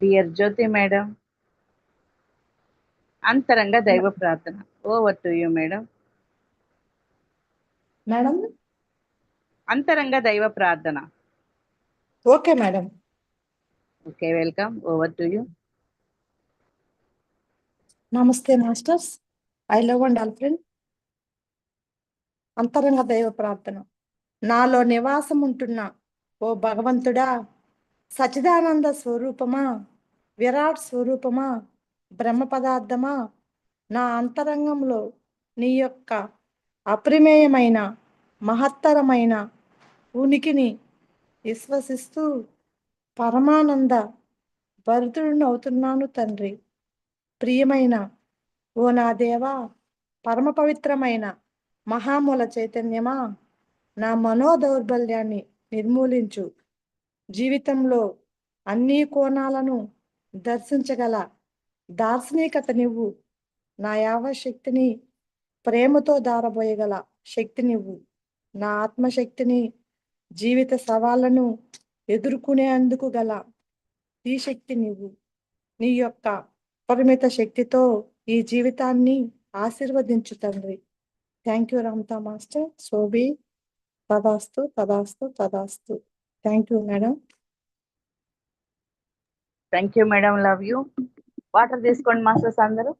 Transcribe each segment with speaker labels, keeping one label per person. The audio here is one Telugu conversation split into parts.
Speaker 1: డియర్ జ్యోతి మేడం అంతరంగ దైవ ప్రార్థన. Over to you madam
Speaker 2: madam
Speaker 1: అంతరంగ దైవ ప్రార్థన.
Speaker 2: Okay madam
Speaker 1: okay welcome over to you
Speaker 2: నమస్తే masters I love and all friend అంతరంగ దైవ ప్రార్థన. నాలో నివాసం ఉంటున్న ఓ భగవంతుడా సచిదానంద స్వరూపమా? విరాట్ స్వరూపమా? బ్రహ్మ పదార్థమా? నా అంతరంగంలో నీ యొక్క అప్రమేయమైన మహత్తరమైన ఉనికిని విశ్వసిస్తూ పరమానంద భరితుడిని అవుతున్నాను తండ్రి. ప్రియమైన ఓ నా దేవా పరమ పవిత్రమైన మహామూల చైతన్యమా? నా మనోదౌర్బల్యాన్ని నిర్మూలించు. జీవితంలో అన్ని కోణాలను దర్శించగల దార్శనికత నువ్వు నా యావశక్తిని ప్రేమతో దారబోయగల శక్తి నువ్వు నా ఆత్మశక్తిని జీవిత సవాళ్ళను ఎదుర్కొనేందుకు గల ఈ శక్తి నువ్వు నీ యొక్క పరిమిత శక్తితో ఈ జీవితాన్ని ఆశీర్వదించు తండ్రి. Thank you Ramtha master so be తదాస్తు తదాస్తు తదాస్తు thank you madam
Speaker 1: thank you madam love you water తీసుకోండి మాస్టర్స్ అందరూ.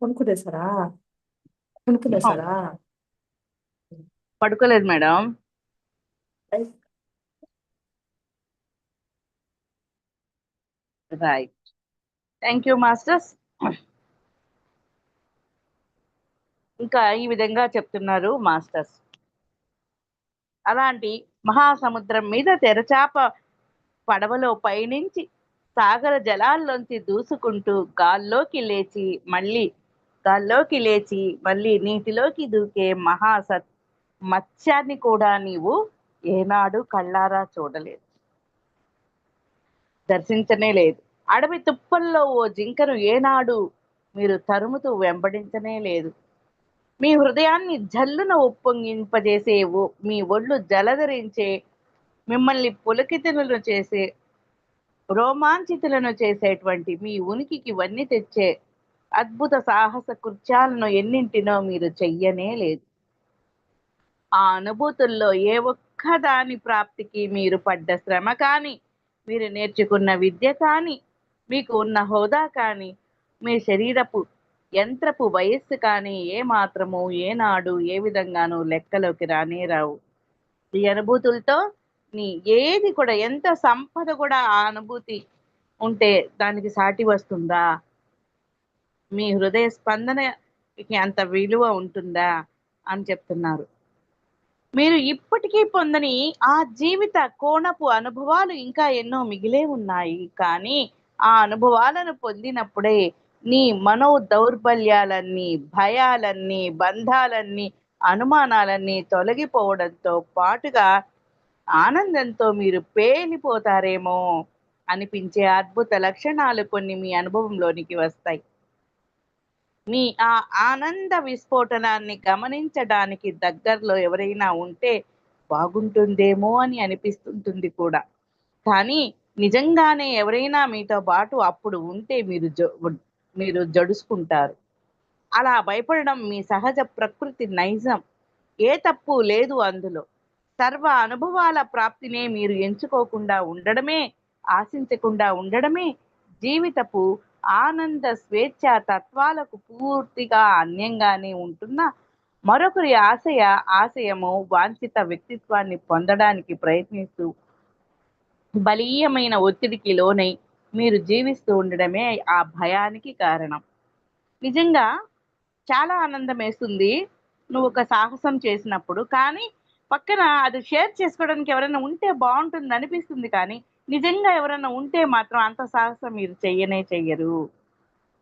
Speaker 2: కొనుక్కునేసారా కొనుక్కునేసారా
Speaker 1: పడుకోలేదు madam. Right. Thank you masters. ఇంకా ఈ విధంగా చెప్తున్నారు మాస్టర్స్. అలాంటి మహాసముద్రం మీద తెరచాప పడవలో పయనించి సాగర జలాల్లోంచి దూసుకుంటూ గాల్లోకి లేచి మళ్ళీ గాల్లోకి లేచి మళ్ళీ నీటిలోకి దూకే మహాసత్ మత్స్యాన్ని కూడా నీవు ఏనాడు కళ్ళారా చూడలేదు. దర్శించనే లేదు. అడవి తుప్పల్లో ఓ జింకను ఏనాడు మీరు తరుముతూ వెంబడించనే లేదు. మీ హృదయాన్ని జల్లున ఉప్పొంగింపజేసే మీ ఒళ్ళు జలధరించే మిమ్మల్ని పులకితులను చేసే రోమాంచితులను చేసేటువంటి మీ ఉనికికి వన్నీ తెచ్చే అద్భుత సాహస కృత్యాలను ఎన్నింటినో మీరు చెయ్యనే లేదు. ఆ అనుభూతుల్లో ఏ ఒక్క దాని ప్రాప్తికి మీరు పడ్డ శ్రమ కానీ మీరు నేర్చుకున్న విద్య కానీ మీకు ఉన్న హోదా కానీ మీ శరీరపు యంత్రపు వయస్సు కానీ ఏ మాత్రము ఏనాడు ఏ విధంగానూ లెక్కలోకి రానే రావు. ఈ అనుభూతులతో నీ ఏది కూడా ఎంత సంపద కూడా ఆ అనుభూతి ఉంటే దానికి సాటి వస్తుందా? మీ హృదయ స్పందనకి అంత విలువ ఉంటుందా అని చెప్తున్నారు. మీరు ఇప్పటికీ పొందని ఆ జీవిత కోణపు అనుభవాలు ఇంకా ఎన్నో మిగిలే ఉన్నాయి. కానీ ఆ అనుభవాలను పొందినప్పుడే నీ మనో దౌర్బల్యాలన్నీ భయాలన్నీ బంధాలన్నీ అనుమానాలన్నీ తొలగిపోవడంతో పాటుగా ఆనందంతో మీరు పేలిపోతారేమో అనిపించే అద్భుత లక్షణాలు కొన్ని మీ అనుభవంలోనికి వస్తాయి. మీ ఆ ఆనంద విస్ఫోటనాన్ని గమనించడానికి దగ్గరలో ఎవరైనా ఉంటే బాగుంటుందేమో అని అనిపిస్తుంటుంది కూడా. కానీ నిజంగానే ఎవరైనా మీతో పాటు అప్పుడు ఉంటే మీరు జ- మీరు జడుసుకుంటారు. అలా భయపడడం మీ సహజ ప్రకృతి నైజం. ఏ తప్పు లేదు అందులో. సర్వ అనుభవాల ప్రాప్తినే మీరు ఎంచుకోకుండా ఉండడమే ఆశించకుండా ఉండడమే జీవితపు ఆనంద స్వేచ్ఛ తత్వాలకు పూర్తిగా అన్యంగానే ఉంటున్న మరొకరి ఆశయ ఆశయము వాంఛిత వ్యక్తిత్వాన్ని పొందడానికి ప్రయత్నిస్తూ బలీయమైన ఒత్తిడికి లోనై మీరు జీవిస్తూ ఉండడమే ఆ భయానికి కారణం. నిజంగా చాలా ఆనందం వేస్తుంది నువ్వు ఒక సాహసం చేసినప్పుడు కానీ పక్కన అది షేర్ చేసుకోవడానికి ఎవరైనా ఉంటే బాగుంటుంది అనిపిస్తుంది కానీ నిజంగా ఎవరైనా ఉంటే మాత్రం అంత సాహసం మీరు చెయ్యనే చెయ్యరు.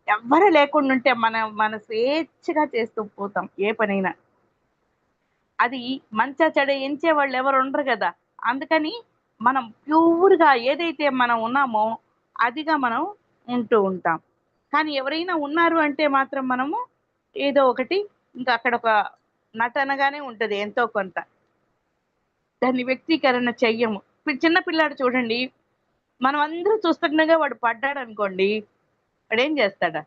Speaker 1: ఎవ్వరు లేకుండా ఉంటే మనం మన స్వేచ్ఛగా చేస్తూ పోతాం ఏ పనైనా. అది మంచా చెడ ఎంచే వాళ్ళు ఎవరు ఉండరు కదా. అందుకని మనం ప్యూర్గా ఏదైతే మనం ఉన్నామో అదిగా మనం ఉంటూ ఉంటాం. కానీ ఎవరైనా ఉన్నారు అంటే మాత్రం మనము ఏదో ఒకటి ఇంకా అక్కడ ఒక నటనగానే ఉంటుంది ఎంతో కొంత. దాన్ని వ్యక్తీకరణ చెయ్యము. చిన్న పిల్లాడు చూడండి. మనం అందరూ చూస్తుండగా వాడు పడ్డాడు అనుకోండి వాడు ఏం చేస్తాడా?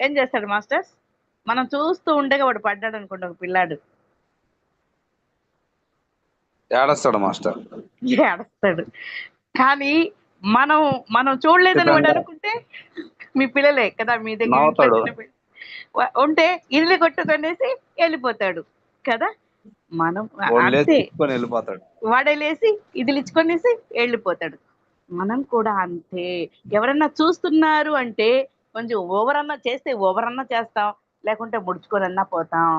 Speaker 1: ఏం చేస్తాడు మాస్టర్స్? మనం చూస్తూ ఉండగా వాడు పడ్డాడు అనుకోండి ఒక పిల్లాడు.
Speaker 3: ఏడస్తాడు మాస్టర్.
Speaker 1: ఏడుస్తాడు. కానీ మనం మనం చూడలేదని వాడు అనుకుంటే మీ పిల్లలే కదా మీ దగ్గర ఉంటే ఇల్లు కొట్టుకొనేసి వెళ్ళిపోతాడు కదా? మనం అంతే. వాడలేసి ఇదిలిచ్చుకొనేసి వెళ్ళిపోతాడు. మనం కూడా అంతే. ఎవరన్నా చూస్తున్నారు అంటే కొంచెం ఓవర్ అన్నా చేస్తే ఓవర్ అన్నా చేస్తాం. లేకుంటే ముడుచుకొని అన్నా పోతాం.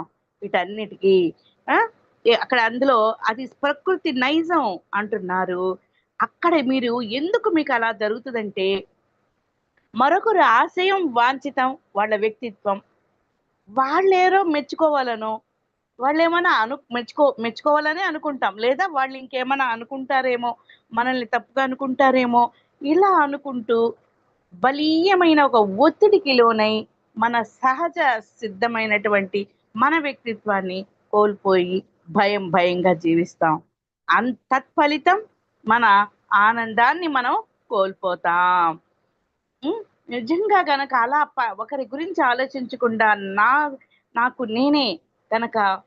Speaker 1: వీటన్నిటికీ అక్కడ అందులో అది ప్రకృతి నైజం అంటున్నారు. అక్కడ మీరు ఎందుకు మీకు అలా జరుగుతుందంటే మరొకరు ఆశయం వాంఛితం వాళ్ళ వ్యక్తిత్వం. వాళ్ళేరో మెచ్చుకోవాలనో వాళ్ళు ఏమైనా అను మెచ్చుకో మెచ్చుకోవాలని అనుకుంటాం. లేదా వాళ్ళు ఇంకేమైనా అనుకుంటారేమో మనల్ని తప్పుగా అనుకుంటారేమో ఇలా అనుకుంటూ బలీయమైన ఒక ఒత్తిడికి లోనై మన సహజ సిద్ధమైనటువంటి మన వ్యక్తిత్వాన్ని కోల్పోయి భయం భయంగా జీవిస్తాం. అన్ తత్ఫలితం మన ఆనందాన్ని మనం కోల్పోతాం. నిజంగా గనక అలా ప- ఒకరి గురించి ఆలోచించకుండా నా నాకు నేనే కనుక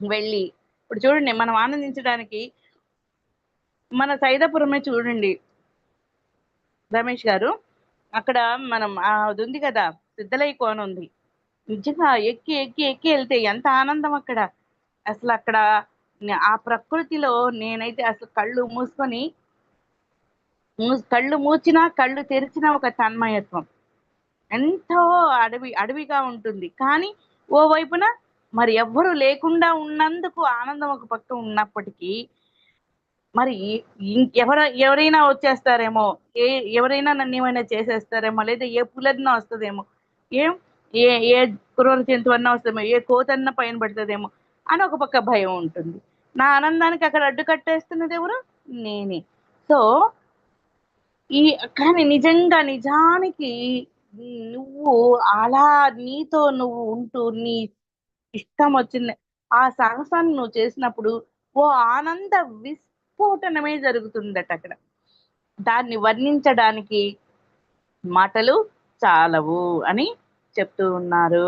Speaker 1: వెళ్ళి. ఇప్పుడు చూడండి మనం ఆనందించడానికి మన సైదాపురమే చూడండి. రమేష్ గారు అక్కడ మనం అది ఉంది కదా సిద్ధలై కోన ఉంది. నిజంగా ఎక్కి ఎక్కి ఎక్కి వెళ్తే ఎంత ఆనందం అక్కడ. అసలు అక్కడ ఆ ప్రకృతిలో నేనైతే అసలు కళ్ళు మూసుకొని కళ్ళు మూచినా కళ్ళు తెరిచిన ఒక తన్మయత్వం. ఎంతో అడవి అడవిగా ఉంటుంది. కానీ ఓ వైపున మరి ఎవ్వరు లేకుండా ఉన్నందుకు ఆనందం ఒక పక్క ఉన్నప్పటికీ మరి ఎవర ఎవరైనా వచ్చేస్తారేమో ఏ ఎవరైనా నన్ను ఏమైనా చేసేస్తారేమో లేదా ఏ పులన్నా వస్తుందేమో ఏం? ఏ ఏ క్రూర జంతువు అన్న వస్తుందేమో ఏ కోతన్నా పైన పడుతుందేమో అని ఒక పక్క భయం ఉంటుంది. నా ఆనందానికి అక్కడ అడ్డు కట్టేస్తున్నది ఎవరు? నేనే. సో ఈ కానీ నిజంగా నిజానికి నువ్వు అలా నీతో నువ్వు ఉంటూ నీ ఇష్టం వచ్చింది ఆ సాహసాన్ని నువ్వు చేసినప్పుడు ఓ ఆనంద విస్ఫోటనమే జరుగుతుందట అక్కడ. దాన్ని వర్ణించడానికి మాటలు చాలవు అని చెప్తూ ఉన్నారు.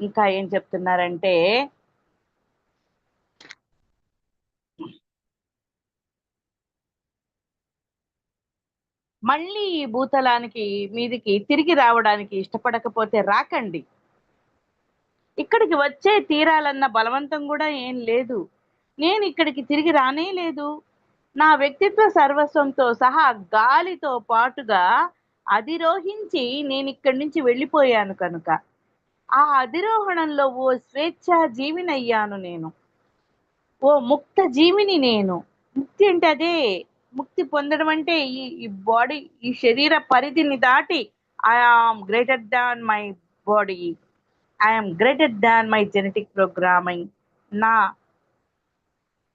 Speaker 1: ఇంకా ఏం చెప్తున్నారంటే మళ్ళీ ఈ భూతలానికి మీదికి తిరిగి రావడానికి ఇష్టపడకపోతే రాకండి. ఇక్కడికి వచ్చే తీరాలన్న బలవంతం కూడా ఏం లేదు. నేను ఇక్కడికి తిరిగి రానే లేదు. నా వ్యక్తిత్వ సర్వస్వంతో సహా గాలితో పాటుగా అధిరోహించి నేను ఇక్కడి నుంచి వెళ్ళిపోయాను కనుక. ఆ అధిరోహణంలో ఓ స్వేచ్ఛ జీవినయ్యాను నేను. ఓ ముక్త జీవిని నేను. ముక్తి అంటే అదే. ముక్తి పొందడం అంటే ఈ ఈ బాడీ ఈ శరీర పరిధిని దాటి I am greater than my body. I'm greater than my genetic programming నా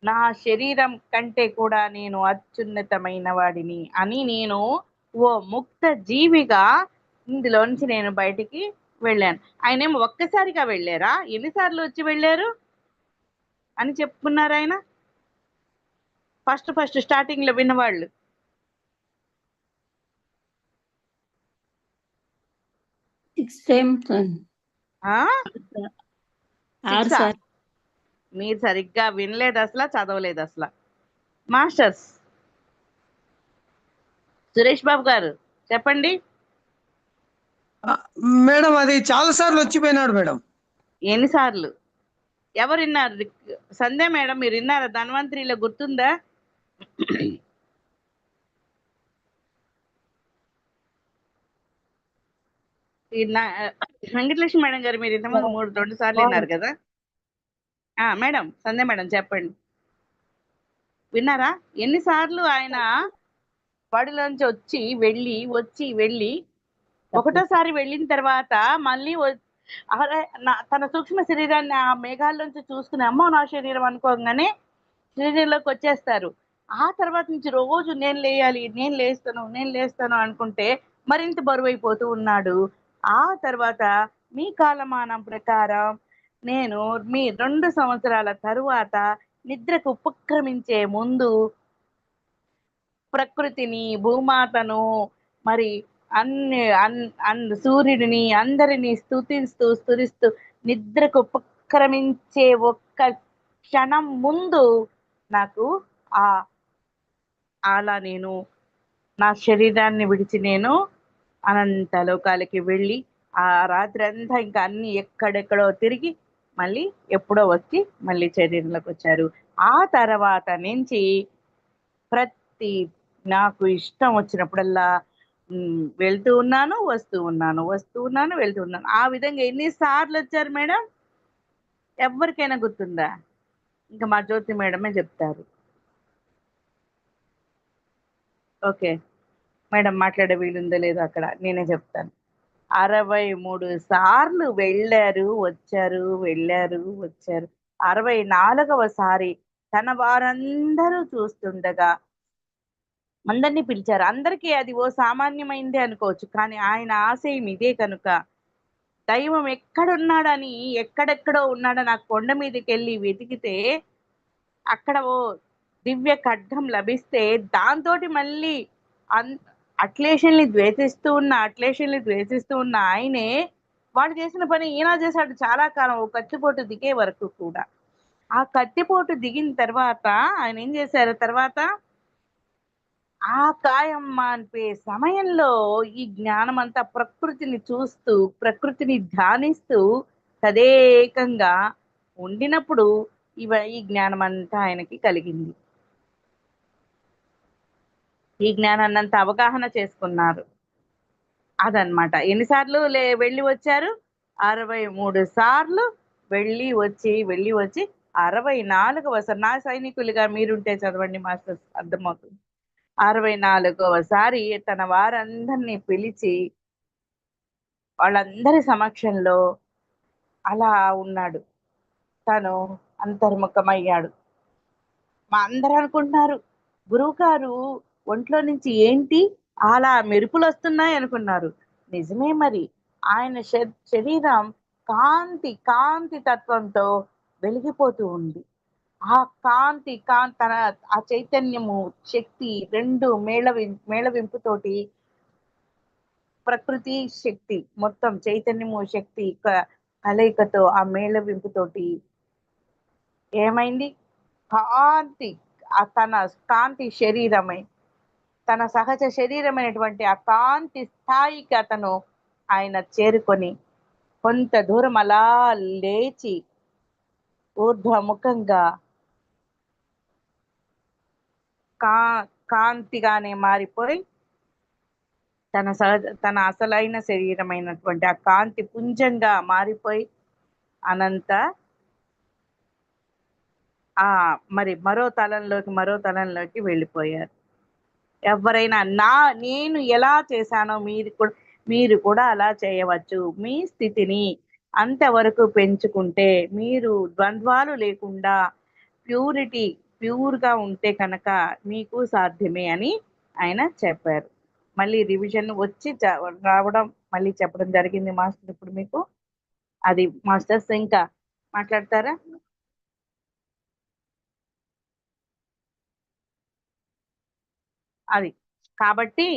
Speaker 1: నా శరీరం కంటే కూడా నేను అత్యున్నతమైన వాడిని అని నేను ఓ ముక్త జీవిగా ఇందులో నుంచి నేను బయటికి వెళ్ళాను. ఆయన ఏమో ఒక్కసారిగా వెళ్ళారా? ఎన్నిసార్లు వచ్చి వెళ్ళారు? అని చెప్పుకున్నారు ఆయన. ఫస్ట్ ఫస్ట్ స్టార్టింగ్లో విన్నవాళ్ళు.
Speaker 4: సిక్స్ టైమ్స్
Speaker 1: మీరు సరిగ్గా వినలేదు అసలు చదవలేదు అసలు. మాస్టర్స్. సురేష్ బాబు గారు చెప్పండి.
Speaker 5: మేడం అది చాలా సార్లు వచ్చిపోయినాడు మేడం.
Speaker 1: ఎన్నిసార్లు ఎవరు విన్నారు? సంధ్య మేడం మీరు విన్నారా? ధన్వంతరిలో గుర్తుందా ఈ నా వెంకటలక్ష్మి మేడం గారు మీరు ఇంతకుముందు మూడు రెండు సార్లు విన్నారు కదా? ఆ మేడం సంధ్య మేడం చెప్పండి. విన్నారా? ఎన్నిసార్లు ఆయన వాడిలోంచి వచ్చి వెళ్ళి వచ్చి వెళ్ళి ఒకటోసారి వెళ్ళిన తర్వాత మళ్ళీ తన సూక్ష్మ శరీరాన్ని ఆ మేఘాల్లోంచి చూసుకుని అమ్మో నా శరీరం అనుకోగానే శరీరంలోకి వచ్చేస్తారు. ఆ తర్వాత నుంచి రోజు నేను లేయాలి నేను లేస్తాను నేను లేస్తాను అనుకుంటే మరింత బరువైపోతూ ఉన్నాడు. ఆ తర్వాత మీ కాలమానం ప్రకారం నేను మీ రెండు సంవత్సరాల తరువాత నిద్రకు ఉపక్రమించే ముందు ప్రకృతిని భూమాతను మరి అన్ని అన్ అన్ సూర్యుడిని అందరినీ స్తుతిస్తూ స్తుతిస్తూ నిద్రకు ఉపక్రమించే ఒక్క క్షణం ముందు నాకు ఆ అలా నేను నా శరీరాన్ని విడిచి నేను అనంత లోకాలకి వెళ్ళి ఆ రాత్రి అంతా ఇంకా అన్ని ఎక్కడెక్కడో తిరిగి మళ్ళీ ఎప్పుడో వచ్చి మళ్ళీ శరీరంలోకి వచ్చారు. ఆ తర్వాత నుంచి ప్రతి నాకు ఇష్టం వచ్చినప్పుడల్లా వెళ్తూ ఉన్నాను వస్తూ ఉన్నాను వస్తూ ఉన్నాను వెళ్తూ ఉన్నాను. ఆ విధంగా ఎన్నిసార్లు వచ్చారు మేడం? ఎవరికైనా గుర్తుందా? ఇంకా మా జ్యోతి మేడమే చెప్తారు. ఓకే. మేడం మాట్లాడే వీలుందో లేదో అక్కడ? నేనే చెప్తాను. అరవై మూడు సార్లు వెళ్ళారు వచ్చారు వెళ్ళారు వచ్చారు. అరవై నాలుగవ సారి తన వారందరూ చూస్తుండగా అందరినీ పిలిచారు. అందరికీ అది ఓ సామాన్యమైందే అనుకోవచ్చు కానీ ఆయన ఆశయం ఇదే కనుక దైవం ఎక్కడున్నాడని ఎక్కడెక్కడో ఉన్నాడని ఆ కొండ మీదకి వెళ్ళి వెతికితే అక్కడ ఓ దివ్య ఖడ్గం లభిస్తే దాంతో మళ్ళీ అన్ అట్లేషన్ని ద్వేషిస్తూ ఉన్న అట్లేషన్ని ద్వేషిస్తూ ఉన్న ఆయనే వాడు చేసిన పని ఈయన చేశాడు చాలా కాలం ఓ కత్తిపోటు దిగే వరకు కూడా. ఆ కత్తిపోటు దిగిన తర్వాత ఆయన ఏం చేశారు తర్వాత? ఆ కాయమ్మ అనిపే సమయంలో ఈ జ్ఞానం అంతా ప్రకృతిని చూస్తూ ప్రకృతిని ధ్యానిస్తూ తదేకంగా ఉండినప్పుడు ఇవ ఈ జ్ఞానం అంతా ఆయనకి కలిగింది. ఈ జ్ఞానాన్నంత అవగాహన చేసుకున్నారు. అదనమాట ఎన్నిసార్లు లే వెళ్ళి వచ్చారు? అరవై మూడు సార్లు వెళ్ళి వచ్చి వెళ్ళి వచ్చి అరవై నాలుగవ నా సైనికులుగా మీరుంటే చదవండి మాస్టర్స్ అర్థమవుతుంది. అరవై నాలుగవసారి తన వారందరినీ పిలిచి వాళ్ళందరి సమక్షంలో అలా ఉన్నాడు. తను అంతర్ముఖమయ్యాడు. మా అందరూ అనుకుంటున్నారు గురువు గారు ఒంట్లో నుంచి ఏంటి? అలా మెరుపులు వస్తున్నాయి అనుకున్నారు. నిజమే మరి. ఆయన శ- శరీరం కాంతి కాంతి తత్వంతో వెలిగిపోతూ ఉంది. ఆ కాంతి కాంతి తన ఆ చైతన్యము శక్తి రెండు మేళవి మేళవింపుతోటి ప్రకృతి శక్తి మొత్తం చైతన్యము శక్తి కలయికతో ఆ మేళవింపుతోటి ఏమైంది? కాంతి ఆ తన కాంతి శరీరమై తన సహజ శరీరమైనటువంటి ఆ కాంతి స్థాయికి అతను ఆయన చేరుకొని కొంత దూరం అలా లేచి ఊర్ధ్వముఖంగా కా కాంతిగానే మారిపోయి తన సహజ తన అసలైన శరీరమైనటువంటి ఆ కాంతి పుంజంగా మారిపోయి అనంత ఆ మరి మరో తలంలోకి మరో తలంలోకి వెళ్ళిపోయారు. ఎవరైనా నా నేను ఎలా చేశానో మీరు కూడా మీరు కూడా అలా చేయవచ్చు. మీ స్థితిని అంతవరకు పెంచుకుంటే మీరు ద్వంద్వాలు లేకుండా ప్యూరిటీ ప్యూర్గా ఉంటే కనుక మీకు సాధ్యమే అని ఆయన చెప్పారు. మళ్ళీ రివిజన్ వచ్చి చ- రావడం మళ్ళీ చెప్పడం జరిగింది మాస్టర్ ఇప్పుడు మీకు. అది మాస్టర్స్ ఇంకా మాట్లాడతారా? అది. కాబట్టి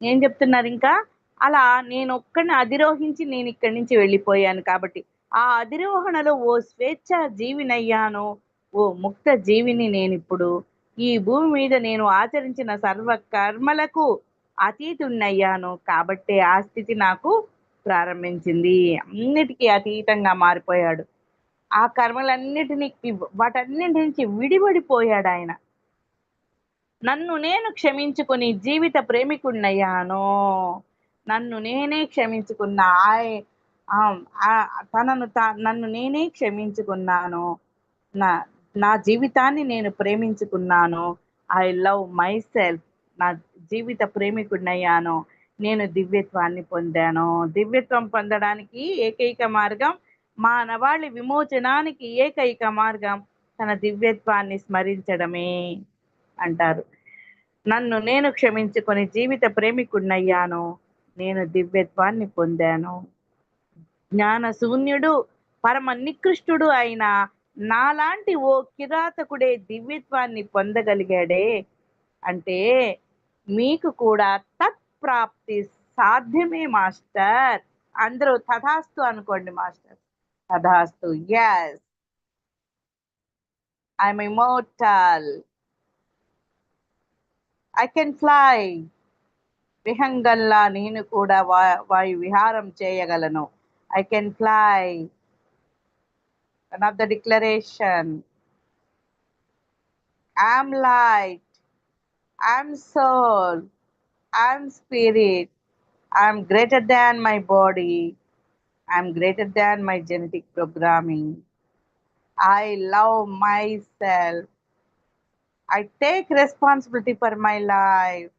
Speaker 1: ఏం చెప్తున్నారు ఇంకా? అలా నేను ఒక్కడిని అధిరోహించి నేను ఇక్కడి నుంచి వెళ్ళిపోయాను కాబట్టి. ఆ అధిరోహణలో ఓ స్వేచ్ఛ జీవినయ్యాను. ఓ ముక్త జీవిని నేను ఇప్పుడు ఈ భూమి మీద నేను ఆచరించిన సర్వ కర్మలకు అతీతున్నయ్యాను కాబట్టే ఆ స్థితి నాకు ప్రారంభించింది. అన్నిటికీ అతీతంగా మారిపోయాడు. ఆ కర్మలన్నిటినీ వాటన్నిటి నుంచి విడిపడిపోయాడు ఆయన నన్ను నేను క్షమించుకొని జీవిత ప్రేమికుణ్ణయ్యాను. నన్ను నేనే క్షమించుకున్న ఆయ్ ఆమ్, ఆ, తనను తా నన్ను నేనే క్షమించుకున్నాను. నా నా జీవితాన్ని నేను ప్రేమించుకున్నాను. ఐ లవ్ మై సెల్ఫ్ నా జీవిత ప్రేమికుడినయ్యాను నేను దివ్యత్వాన్ని పొందాను. దివ్యత్వం పొందడానికి ఏకైక మార్గం మానవాళి విమోచనానికి ఏకైక మార్గం తన దివ్యత్వాన్ని స్మరించడమే. అంటారు. నన్ను నేను క్షమించుకొని జీవిత ప్రేమికుడినయ్యాను. నేను దివ్యత్వాన్ని పొందాను. జ్ఞాన శూన్యుడు పరమ నికృష్టుడు అయిన నాలాంటి ఓ కిరాతకుడే దివ్యత్వాన్ని పొందగలిగాడే అంటే మీకు కూడా తత్ప్రాప్తి సాధ్యమే మాస్టర్. అందరూ తథాస్తు అనుకోండి మాస్టర్. తథాస్తు yes I'm immortal I can fly విహంగల్లా నేను కూడా వా వాయు విహారం చేయగలను I can fly one of the declaration I'm light I'm soul I'm spirit I'm greater than my body I'm greater than my genetic programming I love myself I take responsibility for my life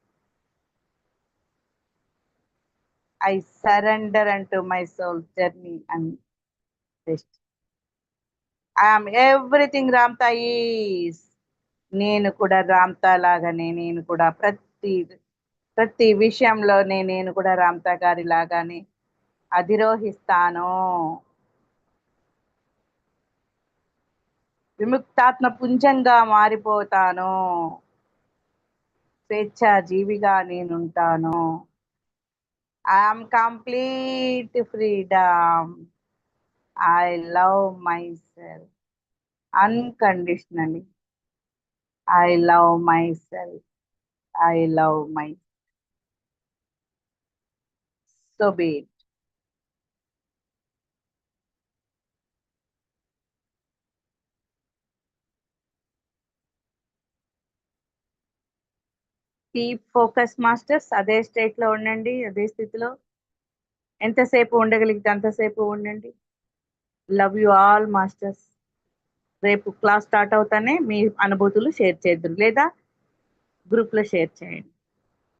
Speaker 1: I surrender and to my soul journey and best I'm everything రామ్తాయి నేను కూడా రామ్తా లాగానే నేను కూడా ప్రతి ప్రతి విషయంలో నేను కూడా రామ్తా గారి లాగానే అధిరోహిస్తాను. విముక్తాత్మ పుంజంగా మారిపోతాను. స్వేచ్ఛాజీవిగా నేనుంటాను. I'm complete freedom I love myself unconditionally I love myself I love my so beat keep focus masters అదే స్టేట్లో ఉండండి అదే స్థితిలో. ఎంతసేపు ఉండగలిగితే అంతసేపు ఉండండి. లవ్ యు ఆల్ మాస్టర్స్ రేపు క్లాస్ స్టార్ట్ అవుతానే మీ అనుభూతులు షేర్ చేద్దరు లేదా గ్రూప్లో షేర్ చేయండి.